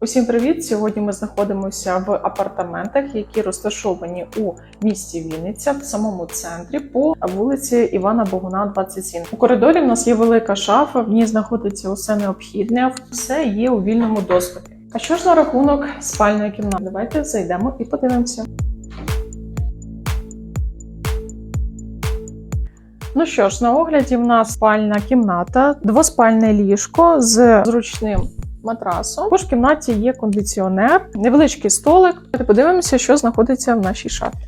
Усім привіт! Сьогодні ми знаходимося в апартаментах, які розташовані у місті Вінниця в самому центрі по вулиці Івана Богуна, 27. У коридорі в нас є велика шафа, в ній знаходиться усе необхідне, все є у вільному доступі. А що ж на рахунок спальної кімнати? Давайте зайдемо і подивимося. Ну що ж, на огляді в нас спальна кімната, двоспальне ліжко з зручним матрасом. Також в кімнаті є кондиціонер, невеличкий столик. Давайте подивимося, що знаходиться в нашій шафі.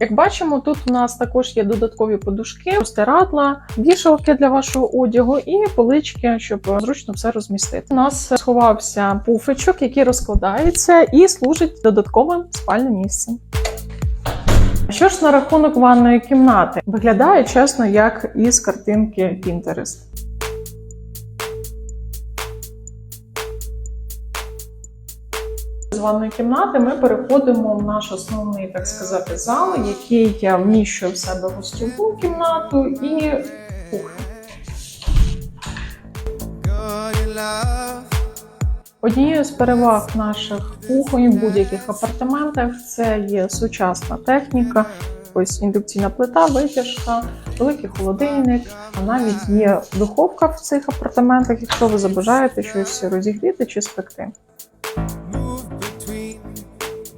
Як бачимо, тут у нас також є додаткові подушки, простирадла, вішалки для вашого одягу і полички, щоб зручно все розмістити. У нас сховався пуфичок, який розкладається і служить додатковим спальним місцем. Що ж на рахунок ванної кімнати? Виглядає чесно, як із картинки Pinterest. З ванної кімнати ми переходимо в наш основний, так сказати, зал, який вміщує в себе гостьову кімнату і кухню. Однією з переваг наших кухонь в будь-яких апартаментах це є сучасна техніка, ось індукційна плита, витяжка, великий холодильник, а навіть є духовка в цих апартаментах, якщо ви забажаєте щось розігріти чи спекти.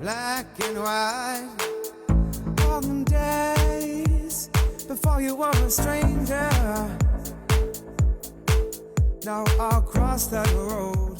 Black and white. All them days before you were a stranger. Now I'll cross that road.